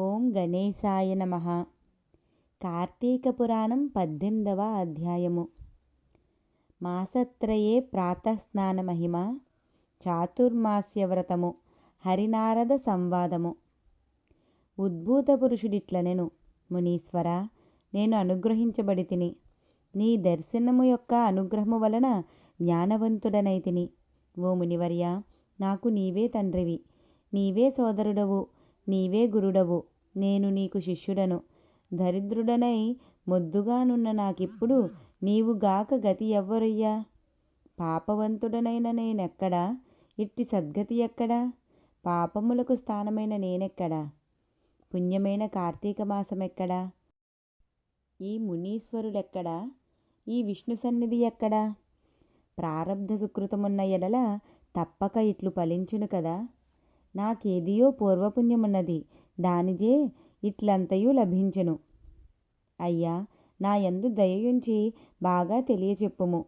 ఓం గణేశాయ నమ. కార్తీక పురాణం పద్దెనిమిదవ అధ్యాయము. మాసత్రయే ప్రాతస్నాన మహిమ చాతుర్మాస్య వ్రతము హరినారద సంవాదము. ఉద్భూత పురుషుడిట్లనెను మునీశ్వర నేను అనుగ్రహించబడి తిని నీ దర్శనము యొక్క అనుగ్రహము వలన జ్ఞానవంతుడనైతిని ఓ మునివర్య నాకు నీవే తండ్రివి నీవే సోదరుడవు నీవే గురుడవు నేను నీకు శిష్యుడను. దరిద్రుడనై మొద్దుగానున్న నాకిప్పుడు నీవుగాక గతి ఎవ్వరయ్యా? పాపవంతుడనైన నేనెక్కడా? ఇట్టి సద్గతి ఎక్కడా? పాపములకు స్థానమైన నేనెక్కడా? పుణ్యమైన కార్తీక మాసమెక్కడా? ఈ మునీశ్వరుడెక్కడా? ఈ విష్ణు సన్నిధి ఎక్కడా? ప్రారబ్ధ సుకృతమున్న ఎడల తప్పక ఇట్లు ఫలించును కదా? నాకేదియో పూర్వపుణ్యమున్నది. దానిజే ఇట్లంతయు లభించెను. అయ్యా నా యందు దయయుంచి బాగా తెలియచెప్పుము.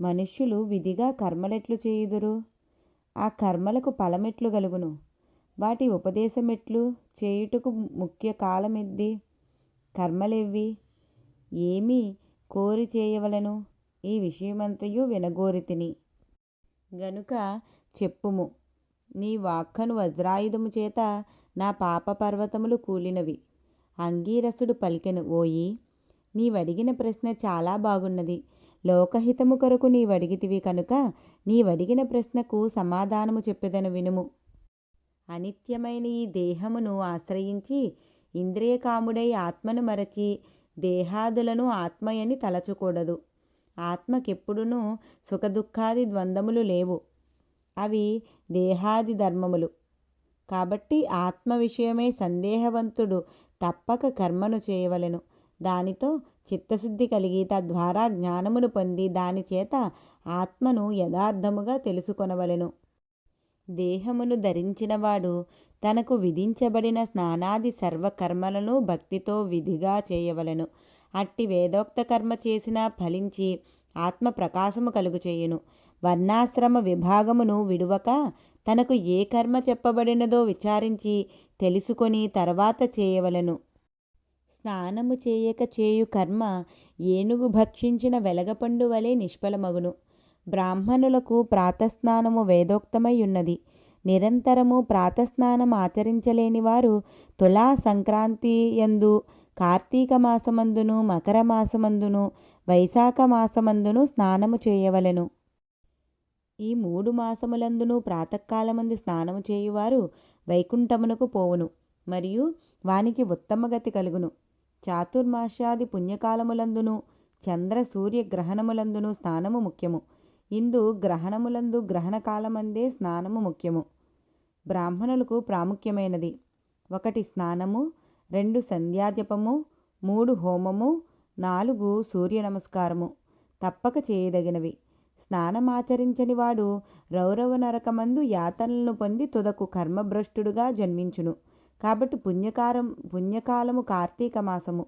మనుష్యులు విధిగా కర్మలెట్లు చేయుదురు. ఆ కర్మలకు ఫలమెట్లు గలుగును. వాటి ఉపదేశమెట్లు చేయుటకు ముఖ్య కాలమెద్ది. కర్మలెవ్వి? ఏమి కోరి చేయవలను? ఈ విషయమంతయు వినగోరితిని గనుక చెప్పుము. నీ వాక్కను వజ్రాయుధము చేత నా పాప పర్వతములు కూలినవి. అంగీరసుడు పలికెను ఓయి నీవడిగిన ప్రశ్న చాలా బాగున్నది. లోకహితము కొరకు నీవడిగితివి కనుక నీవడిగిన ప్రశ్నకు సమాధానము చెప్పెదను వినుము. అనిత్యమైన ఈ దేహమును ఆశ్రయించి ఇంద్రియకాముడై ఆత్మను మరచి దేహాదులను ఆత్మయని తలచకూడదు. ఆత్మకెప్పుడునూ సుఖదుఖాది ద్వంద్వములు లేవు. అవి దేహాది ధర్మములు. కాబట్టి ఆత్మ విషయమై సందేహవంతుడు తప్పక కర్మను చేయవలెను. దానితో చిత్తశుద్ధి కలిగి తద్వారా జ్ఞానమును పొంది దానిచేత ఆత్మను యథార్థముగా తెలుసుకొనవలెను. దేహమును ధరించినవాడు తనకు విధించబడిన స్నానాది సర్వకర్మలను భక్తితో విధిగా చేయవలెను. అట్టి వేదోక్త కర్మ చేసినా ఫలించి ఆత్మ ప్రకాశము కలుగుచేయును వర్ణాశ్రమ విభాగమును విడువక తనకు ఏ కర్మ చెప్పబడినదో విచారించి తెలుసుకొని తర్వాత చేయవలెను. స్నానము చేయక చేయు కర్మ ఏనుగు భక్షించిన వెలగపండు వలె నిష్ఫలమగును. బ్రాహ్మణులకు ప్రాతస్నానము వేదోక్తమై ఉన్నది నిరంతరము ప్రాతస్నానం ఆచరించలేని వారు తులా సంక్రాంతి యందు కార్తీక మాసమందును మకర మాసమందును వైశాఖ మాసమందును స్నానము చేయవలెను. ఈ మూడు మాసములందును ప్రాతకాలమందు స్నానము చేయువారు వైకుంఠమునకు పోవును మరియు వానికి ఉత్తమగతి కలుగును. చాతుర్మాస్యాది పుణ్యకాలములందును చంద్ర సూర్య గ్రహణములందును స్నానము ముఖ్యము. ఇందు గ్రహణములందు గ్రహణకాలమందే స్నానము ముఖ్యము. బ్రాహ్మణులకు ప్రాముఖ్యమైనది. ఒకటి స్నానము రెండు సంధ్యాజపము మూడు హోమము నాలుగు సూర్య నమస్కారము. తప్పక చేయదగినవి. స్నానమాచరించని వాడు రౌరవ నరకమందు యాతనలను పొంది తుదకు కర్మభ్రష్టుడుగా జన్మించును. కాబట్టి పుణ్యకారం పుణ్యకాలము కార్తీక మాసము.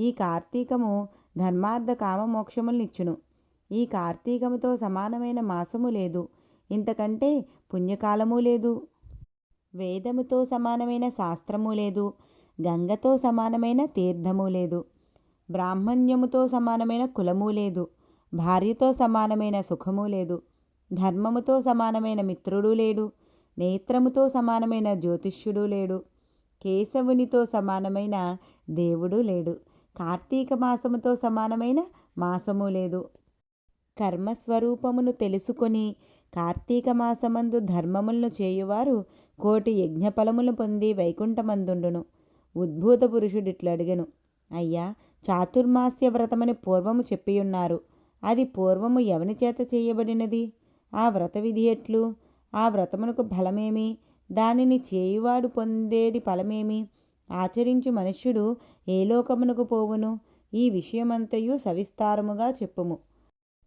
ఈ కార్తీకము ధర్మార్థ కామ మోక్షములనిచ్చును ఈ కార్తీకముతో సమానమైన మాసము లేదు. ఇంతకంటే పుణ్యకాలము లేదు. వేదముతో సమానమైన శాస్త్రము లేదు. గంగతో సమానమైన తీర్థము లేదు. బ్రాహ్మణ్యముతో సమానమైన కులము లేదు. భార్యతో సమానమైన సుఖము లేదు. ధర్మముతో సమానమైన మిత్రుడు లేడు. నేత్రముతో సమానమైన జ్యోతిష్యుడు లేడు. కేశవునితో సమానమైన దేవుడు లేడు. కార్తీక మాసముతో సమానమైన మాసము లేదు. కర్మస్వరూపమును తెలుసుకొని కార్తీక మాసమందు ధర్మములను చేయువారు కోటి యజ్ఞఫలములు పొంది వైకుంఠమందుండును. ఉద్భూత పురుషుడిట్లడిగను. అయ్యా చాతుర్మాస్య వ్రతమని పూర్వము చెప్పియున్నారు. అది పూర్వము ఎవని చేత చేయబడినది? ఆ వ్రత విధి ఎట్లు? ఆ వ్రతమునకు ఫలమేమి? దానిని చేయువాడు పొందేది ఫలమేమి? ఆచరించు మనుష్యుడు ఏ లోకమునకు పోవును? ఈ విషయమంతయు సవిస్తారముగా చెప్పుము.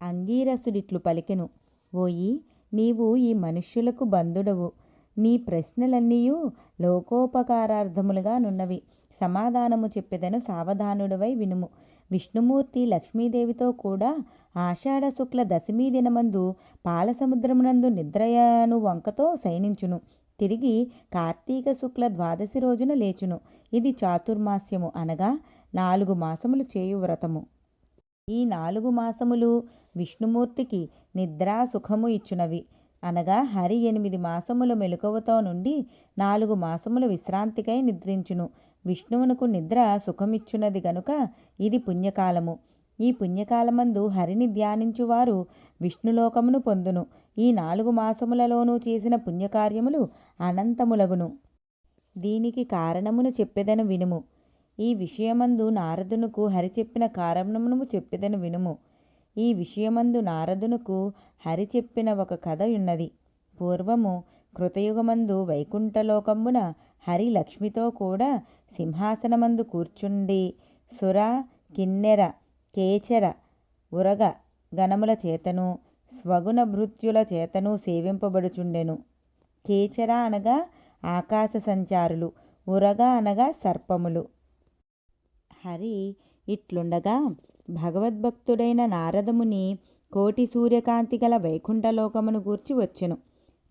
అంగీరసుడిట్లు పలికెను. ఓయి నీవు ఈ మనుష్యులకు బంధుడవు. నీ ప్రశ్నలన్నీయు లోకోపకారార్థములుగా నున్నవి సమాధానము చెప్పెదను సావధానుడవై వినుము. విష్ణుమూర్తి లక్ష్మీదేవితో కూడా ఆషాఢ శుక్ల దశమీ దినమందు పాలసముద్రమునందు నిద్రయను వంకతో శయనించును. తిరిగి కార్తీక శుక్ల ద్వాదశి రోజున లేచును. ఇది చాతుర్మాస్యము అనగా నాలుగు మాసములు చేయు వ్రతము. ఈ నాలుగు మాసములు విష్ణుమూర్తికి నిద్రా సుఖము ఇచ్చునవి. అనగా హరి ఎనిమిది మాసముల మెలకువతో నుండి నాలుగు మాసముల విశ్రాంతికై నిద్రించును. విష్ణువునకు నిద్ర సుఖమిచ్చునది గనుక ఇది పుణ్యకాలము. ఈ పుణ్యకాలమందు హరిని ధ్యానించువారు విష్ణులోకమును పొందును. ఈ నాలుగు మాసములలోనూ చేసిన పుణ్యకార్యములు అనంతములగును. దీనికి కారణమును చెప్పెదను వినుము. ఈ విషయమందు నారదునకు హరి చెప్పిన కారణమును చెప్పెదను వినుము. ఈ విషయమందు నారదునకు హరి చెప్పిన ఒక కథ ఉన్నది పూర్వము కృతయుగమందు వైకుంఠలోకమున హరి లక్ష్మితో కూడా సింహాసనమందు కూర్చుండి సుర కిన్నెర కేచర ఉరగ గణముల చేతను స్వగుణ భృత్యుల చేతను సేవింపబడుచుండెను. కేచర అనగా ఆకాశ సంచారులు ఉరగ అనగా సర్పములు. హరి ఇట్లుండగా భగవద్భక్తుడైన నారదముని కోటి సూర్యకాంతి గల వైకుంఠలోకమును గూర్చి వచ్చెను.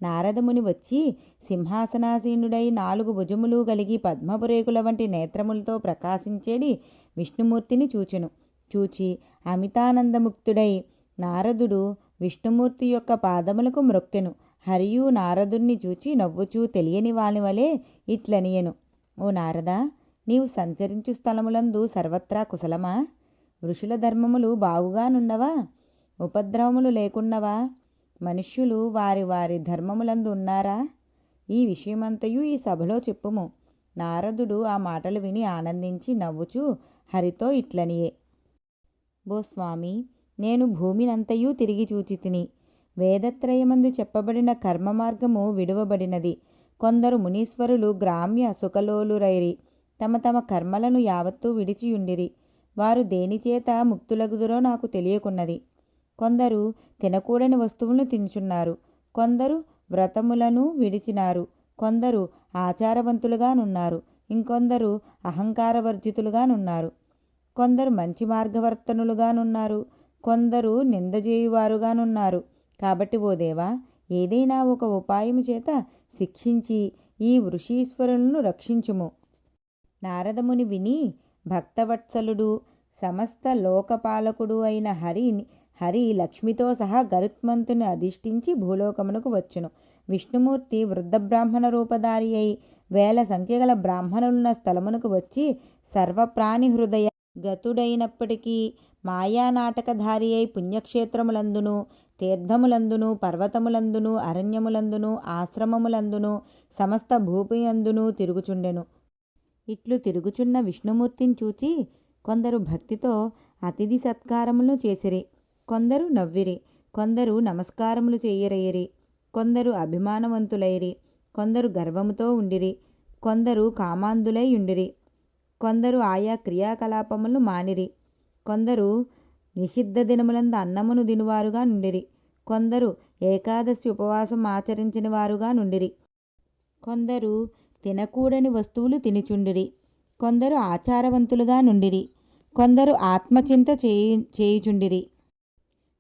నారదముని వచ్చి సింహాసనాసీనుడై నాలుగు భుజములు కలిగి పద్మపురేకుల వంటి నేత్రములతో ప్రకాశించేది విష్ణుమూర్తిని చూచెను. చూచి అమితానందముక్తుడై నారదుడు విష్ణుమూర్తి యొక్క పాదములకు మ్రొక్కెను. హరియు నారదుణ్ణి చూచి నవ్వుచూ తెలియని వాని వలె ఇట్లనియను. ఓ నారదా నీవు సంచరించు స్థలములందు సర్వత్రా కుశలమా? ఋషుల ధర్మములు బాగుగానున్నవా? ఉపద్రవములు లేకున్నవా? మనుష్యులు వారి వారి ధర్మములందు ఉన్నారా? ఈ విషయమంతయు ఈ సభలో చెప్పుము. నారదుడు ఆ మాటలు విని ఆనందించి నవ్వుచూ హరితో ఇట్లనియే. ఓ స్వామి నేను భూమినంతయు తిరిగి చూచితిని. వేదత్రయమందు చెప్పబడిన కర్మ మార్గము విడువబడినది. కొందరు మునీశ్వరులు గ్రామ్య సుఖలోలురైరి తమ తమ కర్మలను యావత్తూ విడిచియుండిరి. వారు దేనిచేత ముక్తులగుదురో నాకు తెలియకున్నది. కొందరు తినకూడని వస్తువులను తినుచున్నారు. కొందరు వ్రతములను విడిచినారు. కొందరు ఆచారవంతులుగానున్నారు ఇంకొందరు అహంకారవర్జితులుగానున్నారు కొందరు మంచి మార్గవర్తనులుగానున్నారు కొందరు నిందజేయువారుగానున్నారు కాబట్టి ఓ దేవా ఏదైనా ఒక ఉపాయము చేత శిక్షించి ఈ వృషీశ్వరులను రక్షించుము. నారదముని విని భక్తవత్సలుడు సమస్త లోకపాలకుడు అయిన హరి హరి లక్ష్మితో సహా గరుత్మంతుని అధిష్ఠించి భూలోకమునకు వచ్చును. విష్ణుమూర్తి వృద్ధ బ్రాహ్మణ రూపధారి అయి వేల సంఖ్యగల బ్రాహ్మణులున్న స్థలమునకు వచ్చి సర్వప్రాణి హృదయ గతుడైనప్పటికీ మాయానాటకధారి అయి పుణ్యక్షేత్రములందును తీర్థములందును పర్వతములందును అరణ్యములందును ఆశ్రమములందును సమస్త భూమియందును తిరుగుచుండెను. ఇట్లు తిరుగుచున్న విష్ణుమూర్తిని చూచి కొందరు భక్తితో అతిథి సత్కారములు చేసిరి. కొందరు నవ్విరి. కొందరు నమస్కారములు చెయ్యరయ్యిరి కొందరు అభిమానవంతులైరి. కొందరు గర్వముతో ఉండిరి. కొందరు కామాంధులై ఉండిరి. కొందరు ఆయా క్రియాకలాపములను మానిరి. కొందరు నిషిద్ధ దినములందు అన్నమును దినువారుగా నుండిరి. కొందరు ఏకాదశి ఉపవాసం ఆచరించిన వారుగా నుండిరి. కొందరు తినకూడని వస్తువులు తినిచుండిరి. కొందరు ఆచారవంతులుగా నుండిరి. కొందరు ఆత్మచింత చేయి చేయుచుండిరి.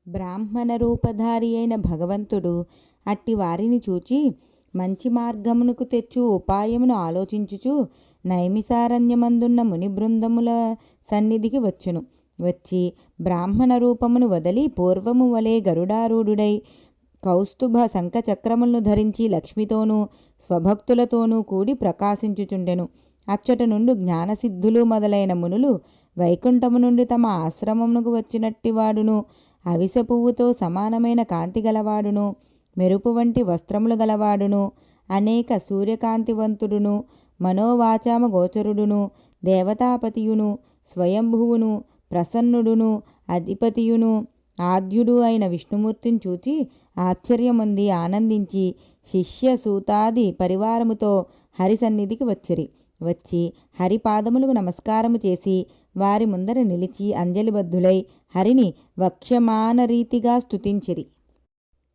బ్రాహ్మణ రూపధారి అయిన భగవంతుడు అట్టి వారిని చూచి మంచి మార్గమునకు తెచ్చు ఉపాయమును ఆలోచించుచు నైమిసారణ్యమందున్న ముని బృందముల సన్నిధికి వచ్చును. వచ్చి బ్రాహ్మణ రూపమును వదలి పూర్వము వలె గరుడారూఢుడై కౌస్తుభ శంఖచక్రములను ధరించి లక్ష్మితోనూ స్వభక్తులతోనూ కూడి ప్రకాశించుచుండెను. అచ్చట నుండి జ్ఞానసిద్ధులు మొదలైన మునులు వైకుంఠము నుండి తమ ఆశ్రమమునకు వచ్చినట్టివాడును. అవిస పువ్వుతో సమానమైన కాంతి గలవాడును. మెరుపు వంటి వస్త్రములు గలవాడును. అనేక సూర్యకాంతివంతుడును. మనోవాచామ గోచరుడును. దేవతాపతియును. స్వయంభువును. ప్రసన్నుడును. అధిపతియును. ఆద్యుడు అయిన విష్ణుమూర్తిని చూచి ఆశ్చర్యముంది ఆనందించి శిష్య సూతాది పరివారముతో హరి సన్నిధికి వచ్చిరి. వచ్చి హరిపాదములకు నమస్కారము చేసి వారి ముందర నిలిచి అంజలిబద్ధులై హరిని వక్ష్యమాన రీతిగా స్తుతించిరి.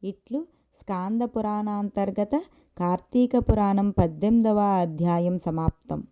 ఇట్లు స్కాంద పురాణాంతర్గత కార్తీక పురాణం పద్దెనిమిదవ అధ్యాయం సమాప్తం.